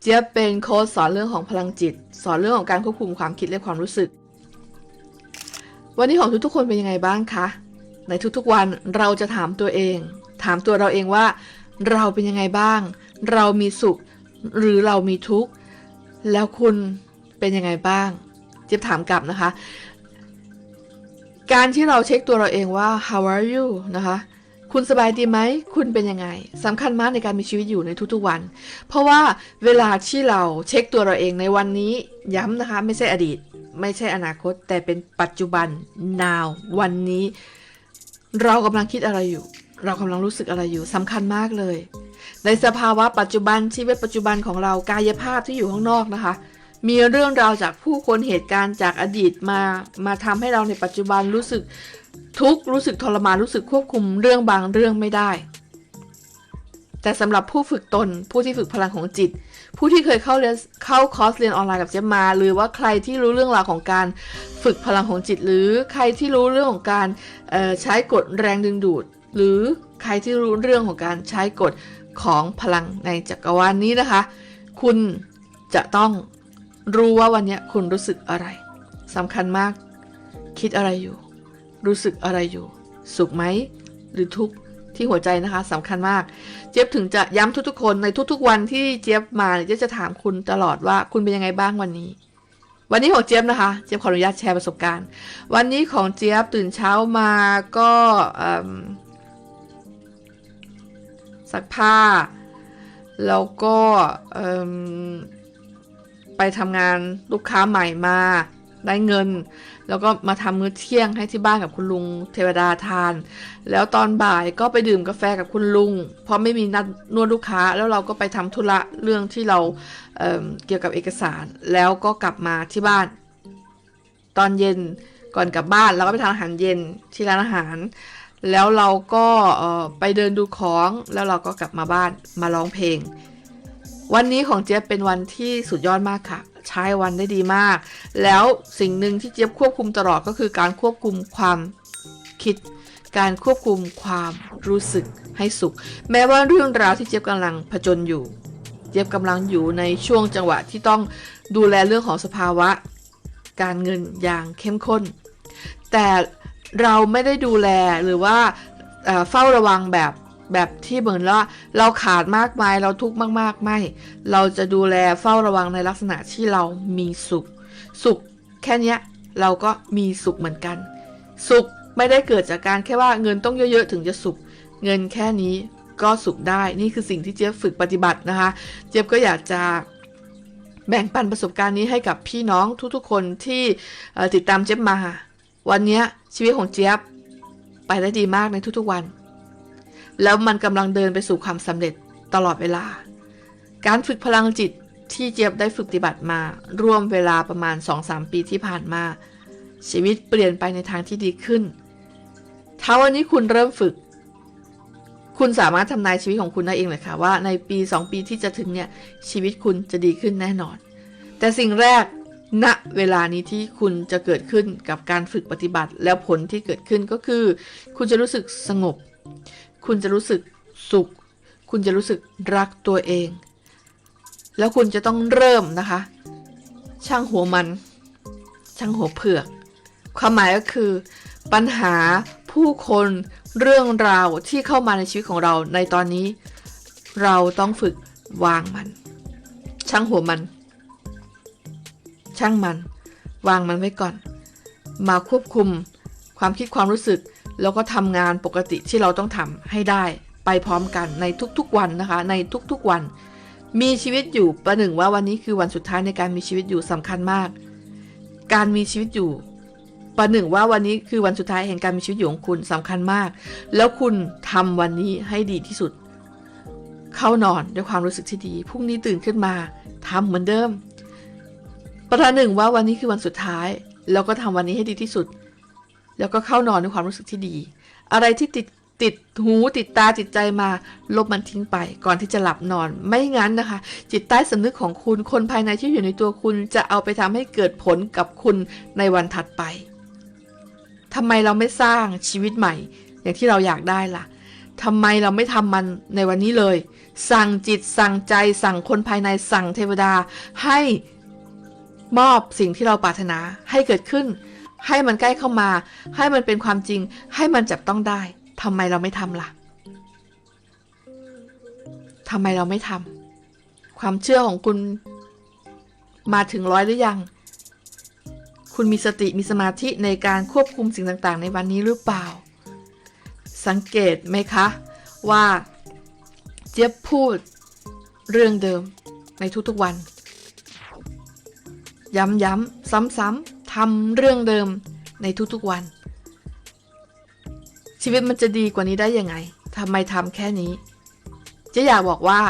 เจี๊ยบเป็นโค้ชสอนเรื่องของพลังจิต สอนเรื่องของการควบคุมความคิดและความรู้สึก วันนี้ของทุกๆคนเป็นยังไงบ้างคะ ในทุกๆวันเราจะถามตัวเอง ถามตัวเราเองว่า เราเป็นยังไงบ้าง เรามีสุข หรือเรามีทุกข์แล้วคุณเป็นยังไงบ้าง เจี๊ยบถามกลับนะคะ การที่เราเช็คตัวเราเองว่า how are you นะคะ คุณสบายดีไหม คุณเป็นยังไงสำคัญมากในการมีชีวิตอยู่ในทุกๆวัน เพราะว่าเวลาที่เราเช็คตัวเราเองในวันนี้ย้ำนะคะ ไม่ใช่อดีต ไม่ใช่อนาคต แต่เป็นปัจจุบัน now วันนี้ เรากำลังคิดอะไรอยู่ เรากำลังรู้สึกอะไรอยู่สำคัญมากเลย ในสภาวะปัจจุบันชีวิตปัจจุบันของเรากายภาพที่อยู่ข้างนอกนะคะ มีเรื่องราวจากผู้คนเหตุการณ์จากอดีตมา มาทำให้เราในปัจจุบันรู้สึกทุกข์รู้สึกทรมานรู้สึกควบคุมเรื่องบางเรื่องไม่ได้ แต่สำหรับผู้ฝึกตน ผู้ที่ฝึกพลังของจิต ผู้ที่เคยเข้าเรียนเข้าคอร์สเรียนออนไลน์กับเจ๊มา หรือว่าใครที่รู้เรื่องราวของการฝึกพลังของจิต หรือใครที่รู้เรื่องของการใช้กฎแรงดึงดูด หรือใครที่รู้เรื่องของการใช้กฎของพลังในจักรวาลนนี้นะคะ คุณจะต้อง รู้ว่าวันนี้คุณรู้สึกอะไรสำคัญมาก คิดอะไรอยู่ รู้สึกอะไรอยู่ สุขไหม หรือทุกข์ที่หัวใจนะคะสำคัญมาก เจี๊ยบถึงจะย้ำทุกๆ คนในทุกๆ วันที่เจี๊ยบมาเนี่ยจี๊ยบจะถามคุณตลอดว่าคุณเป็นยังไงบ้างวันนี้ วันนี้ของเจี๊ยบนะคะ เจี๊ยบขออนุญาตแชร์ประสบการณ์ วันนี้ของเจี๊ยบตื่นเช้ามาก็ซักผ้า แล้วก็ ไปทำงานลูกค้าใหม่มาได้เงิน แล้วก็มาทำมื้อเที่ยงให้ที่บ้านกับคุณลุงเทวดาทาน แล้วตอนบ่ายก็ไปดื่มกาแฟกับคุณลุง เพราะไม่มีนัดนวดลูกค้าแล้วเราก็ไปทำธุระเรื่องที่เราเเกี่ยวกับเอกสาร แล้วก็กลับมาที่บ้าน ตอนเย็นก่อนกลับบ้านเราก็ไปทานอาหารเย็นที่ร้านอาหาร แล้วเราก็ไปเดินดูของแล้วเราก็กลับมาบ้านมาร้องเพลง วันนี้ของเจี๊ยบเป็นวันที่สุดยอดมากค่ะ ใช้วันได้ดีมาก แล้วสิ่งหนึ่งที่เจี๊ยบควบคุมตลอดก็คือการควบคุมความคิด การควบคุมความรู้สึกให้สุข แม้ว่าเรื่องราวที่เจี๊ยบกำลังผจญอยู่ เจี๊ยบกำลังอยู่ในช่วงจังหวะที่ต้องดูแลเรื่องของสภาวะ การเงินอย่างเข้มข้น แต่เราไม่ได้ดูแลหรือว่าเอ่อเฝ้าระวังแบบ แบบที่เหมือนว่าเราขาดมากมายเราทุกข์มากๆไม่ เราจะดูแลเฝ้าระวังในลักษณะที่เรามีสุข สุขแค่เนี้ยเราก็มีสุขเหมือนกัน สุขไม่ได้เกิดจากการแค่ว่าเงินต้องเยอะๆถึงจะสุข เงินแค่นี้ก็สุขได้นี่คือสิ่งที่เจี๊ยบฝึกปฏิบัตินะคะ เจี๊ยบก็อยากจะแบ่งปันประสบการณ์นี้ให้กับพี่น้องทุกๆคนที่ติดตามเจี๊ยบมา วันเนี้ยชีวิตของเจี๊ยบไปได้ดีมากในทุกๆวัน แล้วมันกำลังเดินไปสู่ความสำเร็จตลอดเวลา การฝึกพลังจิตที่เจี๊ยบได้ฝึกปฏิบัติมา ร่วมเวลาประมาณ 2-3 ปีที่ผ่านมา ชีวิตเปลี่ยนไปในทางที่ดีขึ้น ถ้าวันนี้คุณเริ่มฝึก คุณสามารถทำนายชีวิตของคุณได้เองเลยค่ะว่าในปี 2 ปีที่จะถึงเนี่ยชีวิตคุณจะดีขึ้นแน่นอน แต่สิ่งแรกณเวลานี้ที่คุณจะเกิดขึ้นกับการฝึกปฏิบัติแล้วผลที่เกิดขึ้นก็คือ คุณจะรู้สึกสงบ คุณจะรู้สึกสุข คุณจะรู้สึกรักตัวเอง แล้วคุณจะต้องเริ่มนะคะ ช่างหัวมัน ช่างหัวเผือก ความหมายก็คือ ปัญหาผู้คนเรื่องราวที่เข้ามาในชีวิตของเราในตอนนี้ เราต้องฝึกวางมัน ช่างหัวมัน ช่างมัน วางมันไว้ก่อน มาควบคุมความคิดความรู้สึก แล้วก็ทำงานปกติที่เราต้องทำให้ได้ไปพร้อมกันในทุกๆวันนะคะ ในทุกๆวัน มีชีวิตอยู่ประหนึ่งว่าวันนี้คือวันสุดท้ายในการมีชีวิตอยู่สำคัญมาก การมีชีวิตอยู่ประหนึ่งว่าวันนี้คือวันสุดท้ายแห่งการมีชีวิตอยู่ของคุณสำคัญมาก แล้วคุณทำวันนี้ให้ดีที่สุด เข้านอนด้วยความรู้สึกที่ดีพรุ่งนี้ตื่นขึ้นมาทำเหมือนเดิม ประหนึ่งว่าวันนี้คือวันสุดท้าย แล้วก็ทำวันนี้ให้ดีที่สุด แล้วก็เข้านอนด้วยความรู้สึกที่ดี อะไรที่ติดติดหูติดตาติดใจมาลบมันทิ้งไป ก่อนที่จะหลับนอนไม่งั้นนะคะ จิตใต้สำนึกของคุณคนภายในที่อยู่ในตัวคุณจะเอาไปทำให้เกิดผลกับคุณในวันถัดไปทำไมเราไม่สร้างชีวิตใหม่ อย่างที่เราอยากได้ล่ะทำไมเราไม่ทำมันในวันนี้เลย สั่งจิตสั่งใจ สั่งคนภายในสั่งเทวดา ให้มอบสิ่งที่เราปรารถนาให้เกิดขึ้น ให้มันใกล้เข้ามา ให้มันเป็นความจริง ให้มันจับต้องได้ทำไมเราไม่ทำล่ะทำไมเราไม่ทำความเชื่อของคุณมาถึงร้อยหรือยัง คุณมีสติมีสมาธิในการควบคุมสิ่งต่างๆ ในวันนี้หรือเปล่า สังเกตไหมคะ ว่าเจี๊ยบพูดเรื่องเดิมในทุกๆวัน ย้ำๆซ้ำๆ ทำเรื่องเดิมในทุกๆวัน ชีวิตมันจะดีกว่านี้ได้ยังไงทำไมทำแค่นี้เจ๊อยากบอกว่า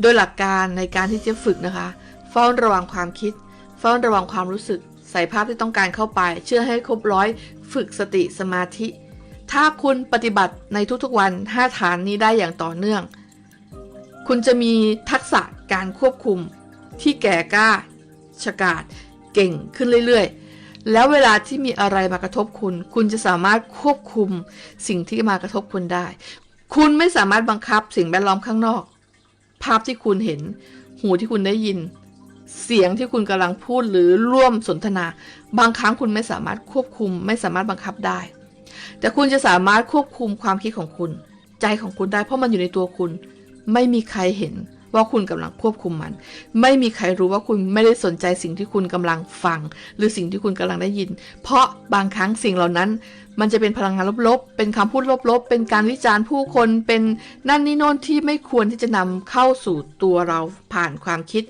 โดยหลักการในการที่เจ๊ฝึกนะคะ เฝ้าระวังความคิด เฝ้าระวังความรู้สึก ใส่ภาพที่ต้องการเข้าไป เชื่อให้ครบร้อย ฝึกสติสมาธิ ถ้าคุณปฏิบัติในทุกๆวัน 5 ฐานนี้ได้อย่างต่อเนื่อง คุณจะมีทักษะการควบคุมที่แก่กล้าฉกาจเก่งขึ้นเรื่อยๆ แล้วเวลาที่มีอะไรมากระทบคุณ คุณจะสามารถควบคุมสิ่งที่มากระทบคุณได้ คุณไม่สามารถบังคับสิ่งแวดล้อมข้างนอก ภาพที่คุณเห็น หูที่คุณได้ยิน เสียงที่คุณกำลังพูดหรือร่วมสนทนา บางครั้งคุณไม่สามารถควบคุม ไม่สามารถบังคับได้ แต่คุณจะสามารถควบคุมความคิดของคุณ ใจของคุณได้เพราะมันอยู่ในตัวคุณ ไม่มีใครเห็น ว่าคุณกำลังควบคุมมัน ไม่มีใครรู้ว่าคุณไม่ได้สนใจสิ่งที่คุณกำลังฟัง หรือสิ่งที่คุณกำลังได้ยิน เพราะบางครั้งสิ่งเหล่านั้น มันจะเป็นพลังงานลบๆ เป็นคำพูดลบๆ เป็นการวิจารณ์ผู้คน เป็นนั่นนี่โน่นที่ไม่ควรที่จะนำเข้าสู่ตัวเราผ่านความคิด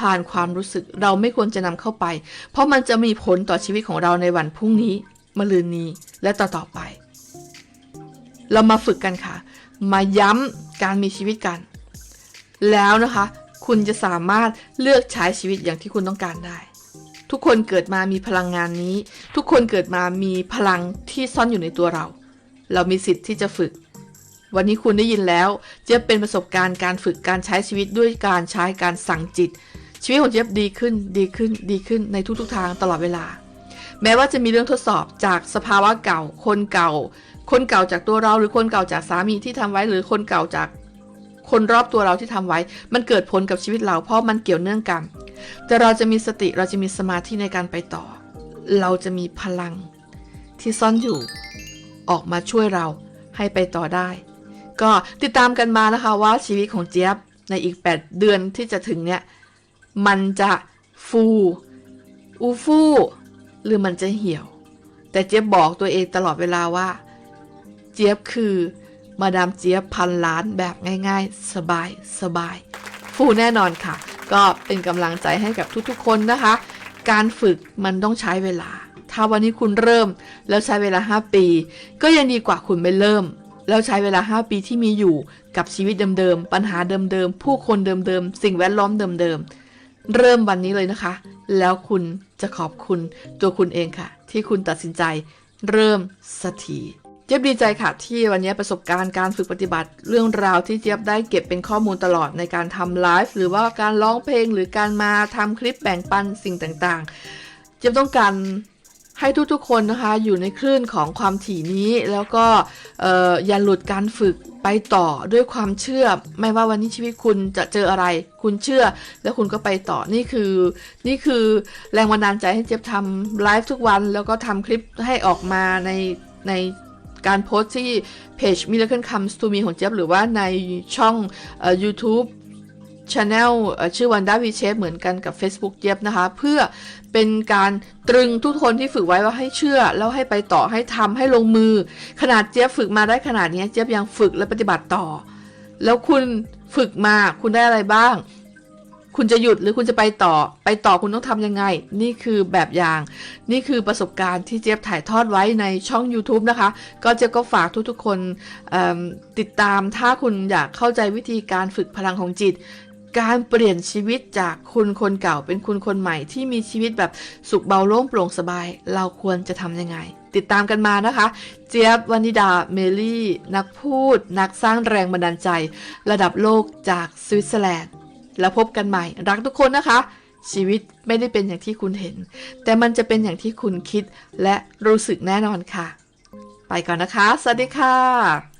ผ่านความรู้สึก เราไม่ควรจะนำเข้าไป เพราะมันจะมีผลต่อชีวิตของเราในวันพรุ่งนี้มะรืนนี้และต่อๆไป เรามาฝึกกันค่ะ มาย้ำการมีชีวิตกัน แล้วนะคะ คุณจะสามารถเลือกใช้ชีวิตอย่างที่คุณต้องการได้ ทุกคนเกิดมามีพลังงานนี้ ทุกคนเกิดมามีพลังที่ซ่อนอยู่ในตัวเรา เรามีสิทธิ์ที่จะฝึก วันนี้คุณได้ยินแล้ว เจี๊ยบเป็นประสบการณ์การฝึกการใช้ชีวิตด้วยการใช้การสั่งจิต ชีวิตของเจี๊ยบดีขึ้นดีขึ้นดีขึ้นในทุกๆทางตลอดเวลา แม้ว่าจะมีเรื่องทดสอบจากสภาวะเก่า คนเก่า คนเก่าจากตัวเราหรือคนเก่าจากสามีที่ทำไว้หรือคนเก่าจาก คนรอบตัวเราที่ทำไว้ มันเกิดผลกับชีวิตเราเพราะมันเกี่ยวเนื่องกัน แต่เราจะมีสติเราจะมีสมาธิในการไปต่อ เราจะมีพลังที่ซ่อนอยู่ ออกมาช่วยเราให้ไปต่อได้ ก็ติดตามกันมานะคะว่าชีวิตของเจี๊ยบในอีก 8 เดือนที่จะถึงเนี่ยมันจะฟูอูฟู่หรือมันจะเหี่ยว แต่เจี๊ยบบอกตัวเองตลอดเวลาว่า เจี๊ยบคือ มาดามเจี๊ยบพันล้านแบบง่าย ๆ สบายสบาย ฟูแน่นอนค่ะ ก็เป็นกำลังใจให้กับทุกๆคนนะคะ การฝึกมันต้องใช้เวลา ถ้าวันนี้คุณเริ่มแล้วใช้เวลา 5 ปี ก็ยังดีกว่าคุณไม่เริ่ม แล้วใช้เวลา 5 ปีที่มีอยู่กับชีวิตเดิมๆปัญหาเดิมๆผู้คนเดิมๆสิ่งแวดล้อมเดิมๆเริ่มวันนี้เลยนะคะ แล้วคุณจะขอบคุณตัวคุณเองค่ะ ที่คุณตัดสินใจเริ่มสักที เจี๊ยบดีใจค่ะที่วันนี้ประสบการณ์การฝึกปฏิบัติ เรื่องราวที่เจี๊ยบได้เก็บเป็นข้อมูลตลอดในการทำไลฟ์หรือว่าการร้องเพลงหรือการมาทำคลิปแบ่งปันสิ่งต่างๆ เจี๊ยบต้องการให้ทุกๆคนนะคะอยู่ในคลื่นของความถี่นี้แล้วก็เอ่ออย่าหลุดการฝึกไปต่อด้วยความเชื่อ ไม่ว่าวันนี้ชีวิตคุณจะเจออะไร คุณเชื่อ แล้วคุณก็ไปต่อนี่คือ นี่คือแรงบันดาลใจให้เจี๊ยบทำไลฟ์ทุกวัน แล้วก็ทำคลิปให้ออกมาในใน การโพสต์ที่เพจ Miracle Comes to Me ของเจี๊ยบหรือว่าในช่องเอ่อ YouTube c h a n e l ชื่อ Wanda V Shape เหมือนกันกับ Facebook เจี๊ยบนะคะ เพื่อเป็นการตรึงทุกคนที่ฝึกไว้ว่าให้เชื่อ แล้วให้ไปต่อให้ทำให้ลงมือ ขนาดเจี๊ยบฝึกมาได้ขนาดนี้เจี๊ยบยังฝึกและปฏิบัติต่อ แล้วคุณฝึกมาคุณได้อะไรบ้าง คุณจะหยุดหรือคุณจะไปต่อ ไปต่อคุณต้องทำยังไง นี่คือแบบอย่าง นี่คือประสบการณ์ที่เจี๊ยบถ่ายทอดไว้ในช่อง YouTube นะคะ ก็เจี๊ยบก็ฝากทุกๆคนติดตามถ้าคุณอยากเข้าใจวิธีการฝึกพลังของจิตการเปลี่ยนชีวิตจากคุณคนเก่าเป็นคุณคนใหม่ที่มีชีวิตแบบสุขเบาโล่งโปร่งสบาย เราควรจะทำยังไง ติดตามกันมานะคะ เจี๊ยบวนิดาเมลี่ นักพูด นักสร้างแรงบันดาลใจ ระดับโลกจากสวิตเซอร์แลนด์ แล้วพบกันใหม่ รักทุกคนนะคะ ชีวิตไม่ได้เป็นอย่างที่คุณเห็น แต่มันจะเป็นอย่างที่คุณคิดและรู้สึกแน่นอนค่ะ ไปก่อนนะคะ สวัสดีค่ะ